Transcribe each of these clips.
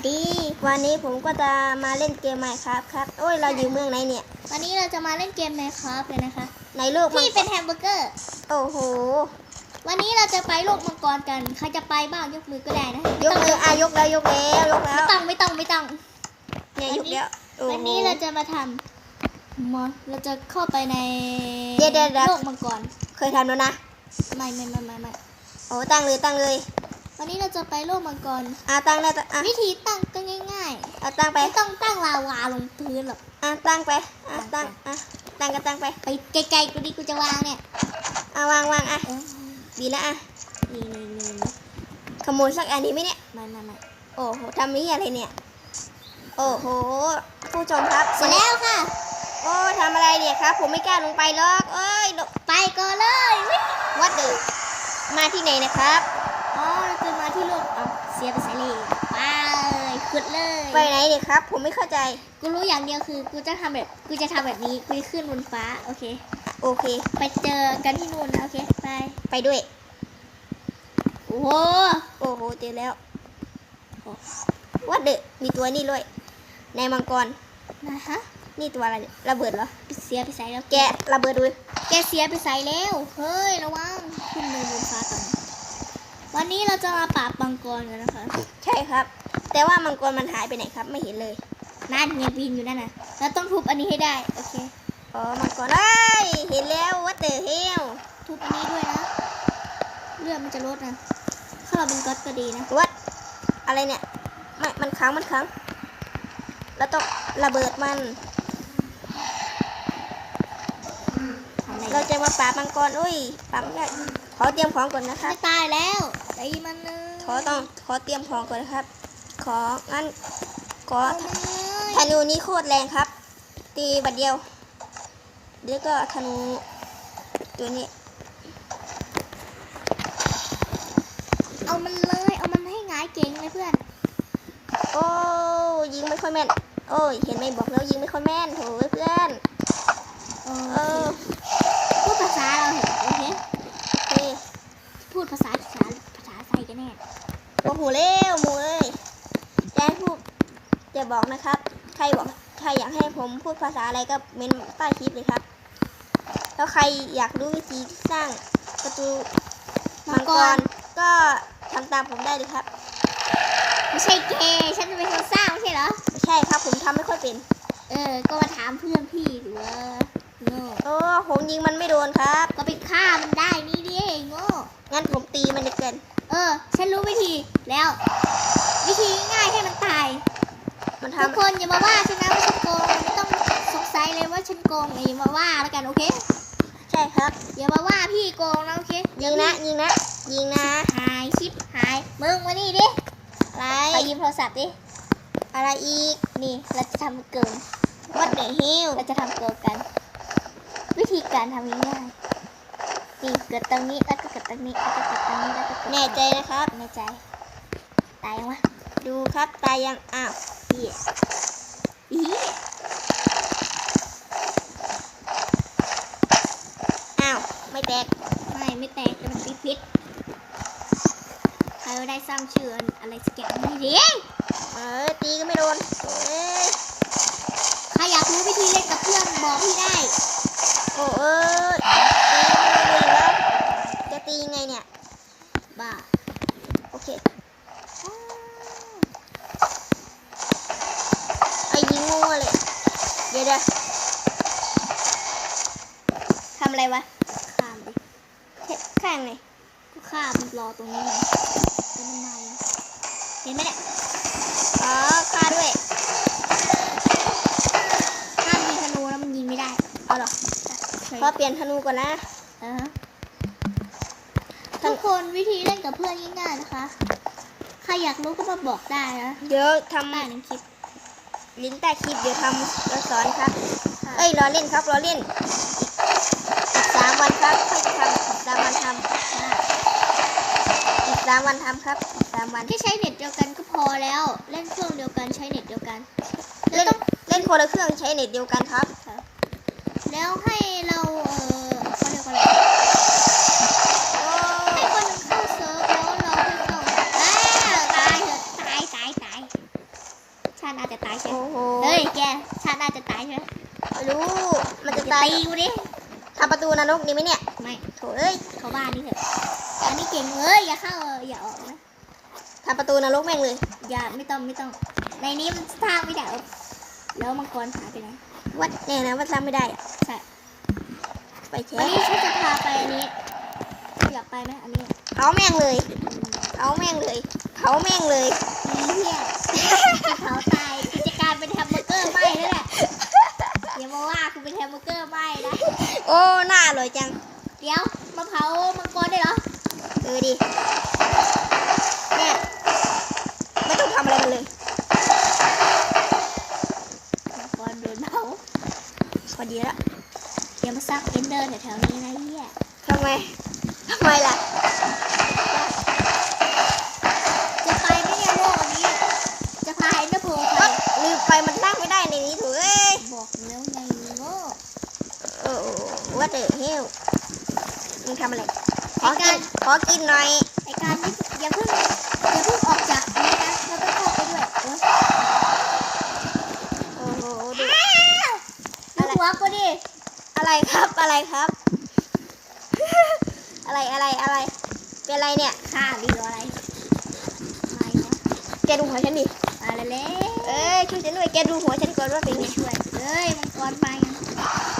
วัสดี วันนี้ผมก็จะมาเล่นเกมใหม่ครับครับ โอ้ย เราอยู่เมืองไหนเนี่ย วันนี้เราจะมาเล่นเกมในคราฟเลยนะคะ ในโลกมังที่เป็นแฮมเบอร์เกอร์ โอ้โห วันนี้เราจะไปโลกมังกรกัน ใครจะไปบ้างยกมือก็ได้นะยกมืออะยกแล้วยกแล้วยกแล้ไม่วต้องไม่ต้องไม่ต้องเนี่ยยกแล้วโอ้โหวันนี้เราจะมาทำมอนเราจะเข้าไปในเดี๋ยวเดี๋ยวเดี๋ยวโลกมังกร เคยทำแล้วนะ ไม่ไม่ไม่ไม่ไม่โอ้ตั้งเลยตั้งเลย วันนี้เราจะไปโลกมังกรอะตั้งได้ตั้งอะวิธีตั้งก็ง่ายอะตั้งๆไปไม่ต้องตั้งลาวาลงพื้นหรอกอะตั้งไปอะตั้งอะตั้งก็ตั้งไปไปไกลๆกูดิกูจะวางเนี่ยอะวางวางอะเออดีแล้วอะนี่นี่นี่นี่ขโมยสักอันนี้ไหมเนี่ยไม่ไม่ไม่โอ้โหทำนี้อะไรเนี่ย โอ้โหผู้ชมครับเสร็จแล้วค่ะ โอ้ทำอะไรเนี่ยครับ ผมไม่กล้าลงไปหรอกเอ้ยไปก่อนเลยวิวัดเดอมาที่ไหนนะครับ ที่โลกเอาเสียไปใส่เลยไปขุดเลยไปไหนเนี่ยครับ ผมไม่เข้าใจ กูรู้อย่างเดียวคือ กูจะทำแบบ กูจะทำแบบนี้ กูจะขึ้นบนฟ้า โอเค โอเค ไปเจอกันที่นู่นนะโอเค ไป ไปด้วย โอ้โหโอ้โหเจอแล้ววัดเดอมีตัวนี่ด้วยในมังกร นะฮะนี่ตัวอะไรเนี่ยระเบิดเหรอ เสียไปใส่แล้ว แกะระเบิดดู แกเสียไปใส่แล้ว เฮ้ย ระวัง ขึ้นเนินบนฟ้าก่อน วันนี้เราจะมาปราบมังกรกันนะคะ ใช่ครับ แต่ว่ามังกรมันหายไปไหนครับ ไม่เห็นเลยนั่นไงบินอยู่นั่นน่ะเราต้องทุบอันนี้ให้ได้โอเคอ๋อมังกรเอ้ยเห็นแล้ววัดเดอเฮลทุบอันนี้ด้วยนะเลือดมันจะลดนะถ้าเราเป็นก๊อตก็ดีนะวัดอะไรเนี่ยไม่มันค้างมันค้างแล้วต้องระเบิดมัน ทำอะไร เราจะ มาปราบมังกรอุ้ยปราบไม่ได้ขอเตรียมของก่อนนะครับ ไม่ตายแล้วตีมันเลยขอต้องขอเตรียมของก่อนนะครับ ของั้นขอเอามันเลยธนูนี้โคตรแรงครับ ตีบัดเดียวเดี๋ยวก็ธนูตัวนี้ เอามันเลย เอามันให้หงายเก่งเลยเพื่อน โอ้ยิงไม่ค่อยแม่น โอ้ยเห็นไหมบอกแล้วยิงไม่ค่อยแม่นโถเพื่อน เอเอ อ อ พูดภาษาเราเห็นโอเค โอเค พูดภาษาภาษาภาษาไทยกันแน่ โอ้โหเร็วหมูเอ้ยจะให้พูดจะบอกนะครับ ใครบอกใครอยากให้ผมพูดภาษาอะไรก็เมนใต้คลิปเลยครับ แล้วใครอยากรู้วิธีสร้างประตูมัมังงกกรรก็ทำตามผมได้เลยครับ ไม่ใช่เกย์ฉันจะเป็นคนสร้างไม่ใช่เหรอไม่ใช่ครับ ผมทำไม่ค่อยเป็น เออ ก็มาถามเพื่อนพี่ดูว่าโง่โอ้ผมยิงมันไม่โดนครับ ก็ไปฆ่ามันได้นี่ดิโง่งั้นผมตีมันจะเกิน เออ ฉันรู้วิธีแล้ว วิธีง่ายให้มันตาย มันทุกทำคนอย่ามาว่าฉันนะว่าฉันโกงไม่ต้องสงสัยเลยว่าฉันโกงอย่ามาว่าแล้วกันโอเคใช่ครับ อย่ามาว่าพี่โกงนะโอเคยิงนะ ยิงนะ ยิงนะ หายชิปหายมึงมานี่ดิอะไรไปยืมโทรศัพท์ดิอะไรอีกนี่เราจะทำเกินวัดเดอะฮิลเราจะทำเกินกัน วิธีการทำง่ายๆ นี่เกิดตรงนี้แล้วก็เกิดตรงนี้แล้วก็เกิดตรงนี้แล้วก็เกิดแน่ใจนะครับ แน่ใจ ตายยังวะดูครับตายยังอ้าวเหี้ยอีอ้าวไม่แตกไม่ไม่แตกแต่มันติดพิษใครว่าได้สร้างชื่ออะไรสแกนนี่ดิ เออตีก็ไม่โดนเอ้ย ใครอยากรู้วิธีเล่นกับเพื่อนบอกพี่ได้ โอ้เอ้ยตีก็ไม่โดนอีกแล้วจะตียังไงเนี่ย บ้า โอเคไอ้ยิงงัวเลย เดี๋ยวเดี๋ยว ทำอะไรวะ ข้ามดิเฮ็ดข้างไงก็ข้ามรอตรงนี้ไงเป็นมันมายังเห็นไหมเนี่ยอ๋อฆ่าด้วยห้ามยิงธนูแล้วมันยิงไม่ได้ เอาเหรอใช่ขอเปลี่ยนธนูก่อนนะอ่าฮะทุกคนวิธีเล่นกับเพื่อนง่ายๆนะคะ ใครอยากรู้ก็มาบอกได้นะเดี๋ยวทใต้ในคลิปำลิงก์ใต้คลิปเดี๋ยวทำเดี๋ยวสอนครับ เอ้ยรอเล่นครับรอเล่นอีกสามวันครับค่อยจะทำอีกสามวันทำอีกสามวันทำครับอีกสามวันแค่ใช้เน็ตเดียวกันก็พอแล้ว เล่นเครื่องเดียวกันใช้เน็ตเดียวกันแล้เล่วนต้องเล่นคนละเครื่องใช้เน็ตเดียวกันครับ แล้วให้เราเออเขาเรียกว่าอะไรโอ้ให้คนหนึงเข้าเซิร์ฟแล้วเราค่อยเข้าอ้าวตายเถอะตายตายตายาติหน้าจะตายใช่ไหมโอ้โหเฮ้ยแกชาติหน้าจะตายใช่ไหมไม่รู้มันจะจะตายตีกูดิทำประตูนรกดีไหมเนี่ยไม่โถเอ้ยเขาบ้านนี่เถอะอันนี้ เก่งเอ้ยอย่าเข้าเอออย่าออกนะทำประตูนรกแม่งเลย อย่าไม่ต้องไม่ต้อง ในนี้มันสร้างไม่ได้เออแล้วมังกรหายไปไหนวัดเนี่ยนะว่าทำไม่ได้อะใช่ไปเช็วันคนี้ฉันจะพาไปอันนี้อยากไปไหมอันนี้เผาแม่งเลยเผาแม่งเลยเผาแม่งเลยอีเหี้ยเขาตายกิจการเป็นแฮมเบอร์เกอร์ไหม้แล้วแหละอย่ามาว่าคุณเป็นแฮมเบอร์เกอร์ไหม้นะโอ้น่าอร่อยจัง เดี๋ยวมาเผามังกรได้เหรอ เออดิเนี่ยไม่ต้องทำอะไรมันเลยมังกรโดนเผาพอดีแล้วอย่ามาซักเอนเดอร์แถวๆนี้นะเหี้ยทำไมทำไมล่ะจะไปไหมเนี่ยโลกนี้จะพาเอนเดอร์โพไปก็ลืมไปมันตั้งไม่ได้ในนี้ถูกเอ้ยบอกแล้วไงโง่โอ้ว่าเดอเฮลมึงทำอะไร ขอกินขอกินหน่อยไอการที่อย่าเพิ่งอย่าเพิ่งออกจากอันนี้นะเราต้องเข้าไปด้วยโอ๊ยโอ้โหดูดูหัวกูดิอะไรครับอะไรครับ อะไรอะไรอะไร เป็นอะไรเนี่ยข้าหรืออะไรไม่วะแกดูหัวฉันดิมาแล้วเล่เอ้ยช่วยฉันด้วยแกดูหัวฉันก่อนว่าเป็นไงไม่ช่วยเอ้ยมังกรมายังโอ้โห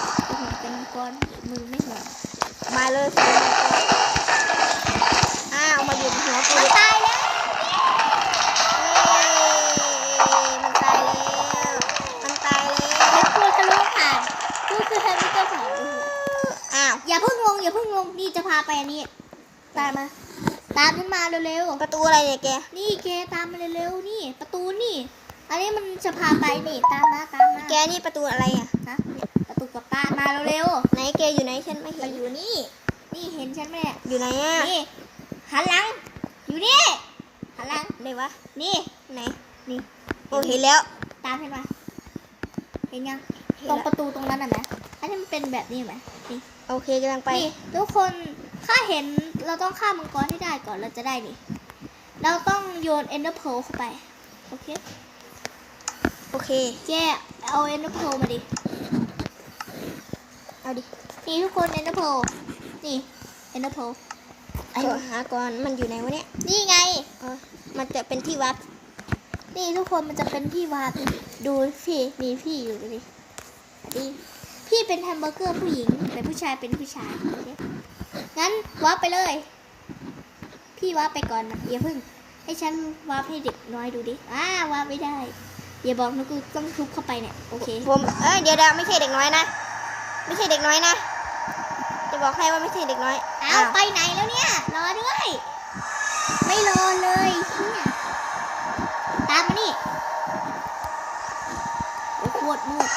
เป็นมังกรมือไม่หัวมาเลยสิอ้าวมาอยู่บนหัวกูมันดิตายแล้วเอ้ยมันตายแล้วมันตายแล้วเดี๋ยวกูทะลุผ่านกูคือเธอไม่เจ้าเผาอ้าวอย่าเพิ่งลงอย่าเพิ่งลงนี่จะพาไปอันนี้ตามมาตามฉันมาเร็วประตูอะไรเนี่ยแกๆนี่แกตามมาเร็วๆนี่ ประตูนี่ อันนี้มันจะพาไปนี่ตามมาตามมาแกนี่ประตูอะไรอะนะ ประตูกับตานมาเร็วไหนแกอยู่ไหนฉันไม่ๆเห็มานอยู่นี่ นี่เห็นฉันไหมเนี่ยอยู่ไหนอะนี่หันหลัง อยู่นี่หันหลังไหนวะนี่ไหนนี่โอ้เห็นแล้ว ตามฉันมาเห็นยังเห็นตรงแล้วประตูตรงนั้นน่ะนะอันนี้มันเป็นแบบนี้ไหมนี่โอเคกำลังไปนี่ทุกคนข้าเห็นเราต้องฆ่ามังกรให้ได้ก่อนเราจะได้นี่เราต้องโยนเอนเดอร์โพเข้าไป โอเค โอเคเจ๊เอาเอนเดอร์โพมาดิ เอาดิ นี่ทุกคนเอนเดอร์โพนี่เอนเดอร์โพไอ้หาก่อนมันอยู่ไหนวะเนี่ย นี่ไงเออมันจะเป็นที่วัด นี่ทุกคนมันจะเป็นที่วาดดูพี่มีพี่อยู่ดิดิพี่เป็นแฮมเบอร์เกอร์ผู้หญิง แต่ผู้ชายเป็นผู้ชายโอเคงั้นวาร์ปไปเลย พี่วาร์ปไปก่อนนะอย่าเพิ่ง ให้ฉันวาร์ปให้เด็กน้อยดูดิ อ้าวาร์ปไม่ได้ อย่าบอกนะกูต้องทุบเข้าไปเนี่ย โอเค ผม เอ้ยเดี๋ยวเดี๋ยวไม่ใช่เด็กน้อยนะ ไม่ใช่เด็กน้อยนะ จะบอกให้ว่าไม่ใช่เด็กน้อยเอาไปไหนแล้วเนี่ย รอด้วย ไม่รอเลยเนี่ยตามมานี่โอ้โคตรมืด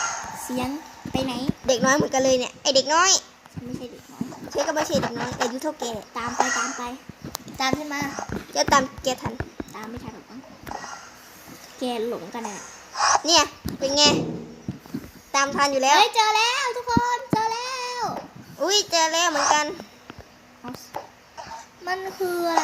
เสียงไปไหน เด็กน้อยเหมือนกันเลยเนี่ย ไอเด็กน้อยฉันไม่ใช่เด็กน้อยเชื่อก็ไม่ใช่เด็กน้อยอายุเท่าแกตามไปตามไป ตามขึ้นมา จะตามแกทัน ตามไม่ทันหรอกมั้งแกหลงกันน่ะเนี่ย เป็นไง ตามทันอยู่แล้ว เฮ้ยเจอแล้วทุกคนเจอแล้ว อุ้ยเจอแล้วเหมือนกันเอามันคืออะไร